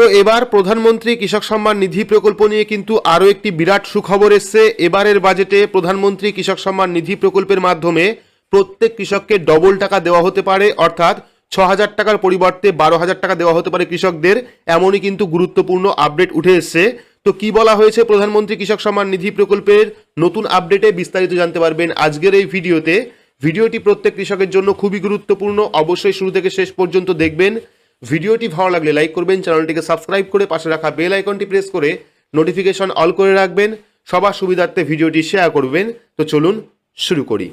তো এবার প্রধানমন্ত্রী কৃষক সম্মান নিধি প্রকল্প নিয়ে কিন্তু আরও একটি বিরাট সুখবর এসছে। এবারের বাজেটে প্রধানমন্ত্রী কৃষক সম্মান নিধি প্রকল্পের মাধ্যমে প্রত্যেক কৃষককে ডবল টাকা দেওয়া হতে পারে, অর্থাৎ ছ হাজার টাকার পরিবর্তে বারো হাজার টাকা দেওয়া হতে পারে কৃষকদের। এমনই কিন্তু গুরুত্বপূর্ণ আপডেট উঠে এসছে। তো কি বলা হয়েছে প্রধানমন্ত্রী কৃষক সম্মান নিধি প্রকল্পের? নতুন আপডেটে বিস্তারিত জানতে পারবেন আজকের এই ভিডিওতে। ভিডিওটি প্রত্যেক কৃষকের জন্য খুবই গুরুত্বপূর্ণ। অবশ্যই শুরু থেকে শেষ পর্যন্ত দেখবেন। ভিডিওটি ভালো লাগলে লাইক করবেন, চ্যানেলটিকে সাবস্ক্রাইব করে পাশে রাখা বেল আইকনটি প্রেস করে নোটিফিকেশন অল করে রাখবেন, সবার সুবিধার্থে ভিডিওটি শেয়ার করবেন। তো চলুন শুরু করি।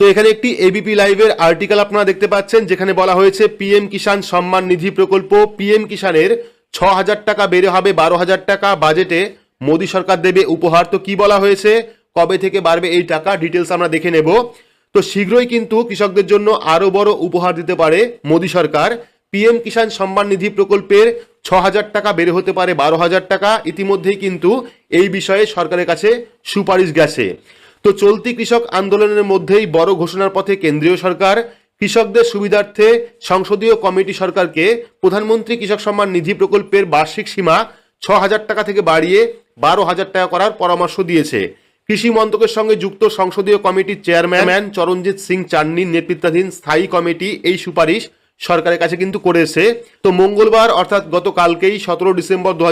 তো এখানে একটি এবিপি লাইভের আর্টিকেল আপনারা দেখতে পাচ্ছেন, যেখানে বলা হয়েছে পিএম কিষাণ সম্মান নিধি প্রকল্প পিএম কিষাণের ছ হাজার টাকা বেড়ে হবে বারো হাজার টাকা বাজেটে মোদী সরকার দেবে উপহার। তো কি বলা হয়েছে, কবে থেকে বাড়বে এই টাকা ডিটেলস আমরা দেখে নেব। তো শীঘ্রই কিন্তু কৃষকদের জন্য আরও বড় উপহার দিতে পারে মোদী সরকার। পিএম কিষাণ সম্মান নিধি প্রকল্পের ছ হাজার টাকা বেড়ে হতে পারে বারো হাজার টাকা। ইতিমধ্যেই কিন্তু এই বিষয়ে সরকারের কাছে সুপারিশ গেছে। তো চলতি কৃষক আন্দোলনের মধ্যেই বড় ঘোষণার পথে কেন্দ্রীয় সরকার কৃষকদের সুবিধার্থে সংসদীয় কমিটি সরকারকে প্রধানমন্ত্রী কৃষক সম্মান নিধি প্রকল্পের বার্ষিক সীমা ছ হাজার টাকা থেকে বাড়িয়ে বারো হাজার টাকা করার পরামর্শ দিয়েছে। কৃষি মন্ত্রকের সঙ্গে যুক্ত সংসদীয় কমিটির চেয়ারম্যান চরণজিৎ সিং চান্নির নেতৃত্বাধীন স্থায়ী কমিটি এই সুপারিশ সরকারের কাছে কিন্তু করেছে। তো মঙ্গলবার, অর্থাৎ গতকালকেই সতেরো ডিসেম্বর দু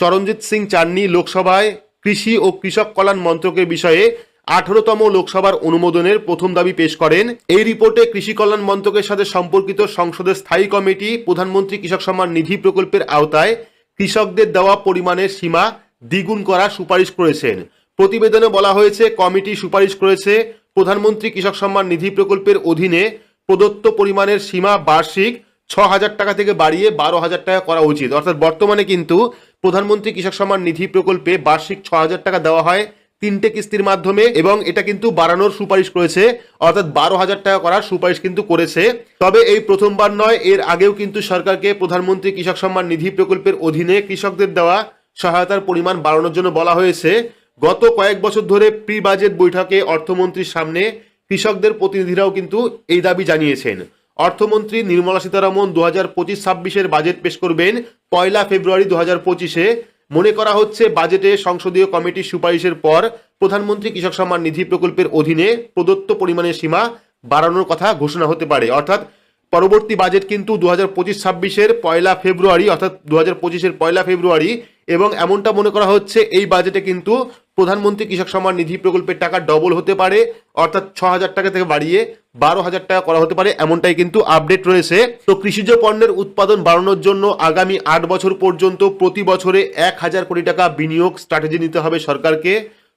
চরণজিৎ সিং চান্নি লোকসভায় কৃষি ও কৃষক কল্যাণ মন্ত্রকের বিষয়ে আঠারোতম লোকসভার অনুমোদনের প্রথম দাবি পেশ করেন। এই রিপোর্টে কৃষি কল্যাণ মন্ত্রকের সাথে সম্পর্কিত সংসদের স্থায়ী কমিটি, প্রধানমন্ত্রী কৃষক সম্মান নিধি প্রকল্পের আওতায় কৃষকদের দেওয়া পরিমাণের সীমা দ্বিগুণ করার সুপারিশ করেছেন। প্রতিবেদনে বলা হয়েছে, কমিটি সুপারিশ করেছে প্রধানমন্ত্রী কৃষক সম্মান নিধি প্রকল্পের অধীনে প্রদত্ত পরিমাণের সীমা বার্ষিক ছ হাজার টাকা থেকে বাড়িয়ে বারো হাজার টাকা করা উচিত। অর্থাৎ বর্তমানে কিন্তু প্রধানমন্ত্রী কৃষক সম্মান নিধি প্রকল্পে বার্ষিক ছ হাজার টাকা দেওয়া হয় তিনটে কিস্তির মাধ্যমে এবং এটা কিন্তু বাড়ানোর সুপারিশ করেছে। অর্থাৎ বারো হাজার টাকা করার সুপারিশ কিন্তু করেছে। তবে এই প্রথমবার নয়, এর আগেও কিন্তু সরকারকে প্রধানমন্ত্রী কৃষক সম্মান নিধি প্রকল্পের অধীনে কৃষকদের দেওয়া সহায়তার পরিমাণ বাড়ানোর জন্য বলা হয়েছে। গত কয়েক বছর ধরে প্রি বাজেট বৈঠকে অর্থমন্ত্রীর সামনে কৃষকদের প্রতিনিধিরাও কিন্তু এই দাবি জানিয়েছেন। অর্থমন্ত্রী নির্মলা সীতারামন দু হাজার পঁচিশ ছাব্বিশের বাজেট পেশ করবেন। পয়লা ফেব্রুয়ারি দু হাজার পঁচিশে মনে করা হচ্ছে বাজেটে সংসদীয় কমিটির সুপারিশের পর প্রধানমন্ত্রী কৃষক সম্মান নিধি প্রকল্পের অধীনে প্রদত্ত পরিমাণের সীমা বাড়ানোর কথা ঘোষণা হতে পারে। অর্থাৎ পরবর্তী বাজেট কিন্তু দু হাজার পঁচিশ ছাব্বিশের পয়লা ফেব্রুয়ারি অর্থাৎ দু হাজার পঁচিশের পয়লা ফেব্রুয়ারি এবং এমনটা মনে করা হচ্ছে, এই বাজেটে কিন্তু প্রধানমন্ত্রী কৃষক সম্মান নিধি প্রকল্পের টাকা ডবল হতে পারে, অর্থাৎ ছ হাজার টাকা থেকে বাড়িয়ে বারো হাজার টাকা করা হতে পারে, এমনটাই কিন্তু আপডেট রয়েছে। তো কৃষিজ পণ্যের উৎপাদন বাড়ানোর জন্য আগামী আট বছর পর্যন্ত প্রতি বছরে এক হাজার কোটি টাকা বিনিয়োগ স্ট্র্যাটেজি নিতে হবে সরকারকে।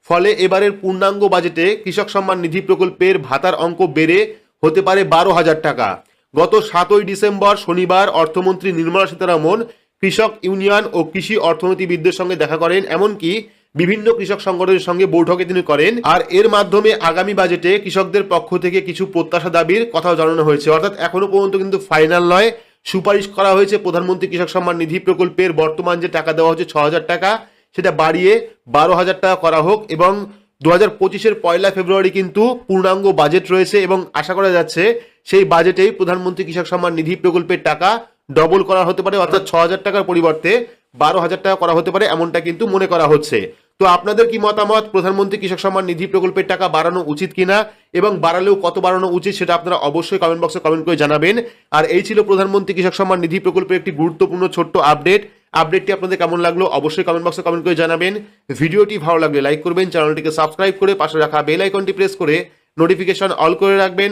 ফলে এবারের পূর্ণাঙ্গ বাজেটে কৃষক সম্মান নিধি প্রকল্পের ভাতার অঙ্ক বেড়ে হতে পারে বারো হাজার টাকা। গত সাতই ডিসেম্বর শনিবার অর্থমন্ত্রী নির্মলা সীতারামন কৃষক ইউনিয়ন ও কৃষি অর্থনীতিবিদদের সঙ্গে দেখা করেন, এমনকি বিভিন্ন কৃষক সংগঠনের সঙ্গে বৈঠকে তিনি করেন। আর এর মাধ্যমে আগামী বাজেটে কৃষকদের পক্ষ থেকে কিছু প্রত্যাশা দাবির কথাও জানানো হয়েছে। অর্থাৎ এখনও পর্যন্ত কিন্তু ফাইনাল নয়। সুপারিশ করা হয়েছে প্রধানমন্ত্রী কৃষক সম্মান নিধি প্রকল্পের। বর্তমান যে টাকা দেওয়া হচ্ছে ছ হাজার টাকা, সেটা বাড়িয়ে বারো হাজার টাকা করা হোক এবং দু হাজার পঁচিশের পয়লা ফেব্রুয়ারি কিন্তু পূর্ণাঙ্গ বাজেট রয়েছে এবং আশা করা যাচ্ছে সেই বাজেটেই প্রধানমন্ত্রী কৃষক সম্মান নিধি প্রকল্পের টাকা ডবল করা হতে পারে অর্থাৎ ছ হাজার টাকার পরিবর্তে বারো হাজার টাকা করা হতে পারে এমনটা কিন্তু মনে করা হচ্ছে। তো আপনাদের কি মতামত? প্রধানমন্ত্রী কৃষক সম্মান নিধি প্রকল্পের টাকা বাড়ানো উচিত কিনা এবং বাড়ালেও কত বাড়ানো উচিত সেটা আপনারা অবশ্যই কমেন্ট বক্সে কমেন্ট করে জানাবেন। আর এই ছিল প্রধানমন্ত্রী কৃষক সম্মান নিধি প্রকল্পের একটি গুরুত্বপূর্ণ ছোট্ট আপডেট আপডেটটি আপনাদের কেমন লাগল অবশ্যই কমেন্ট বক্সে কমেন্ট করে জানাবেন। ভিডিওটি ভালো লাগলে লাইক করবেন চ্যানেলটিকে সাবস্ক্রাইব করে পাশে রাখা বেল আইকনটি প্রেস করে নোটিফিকেশন অল করে রাখবেন।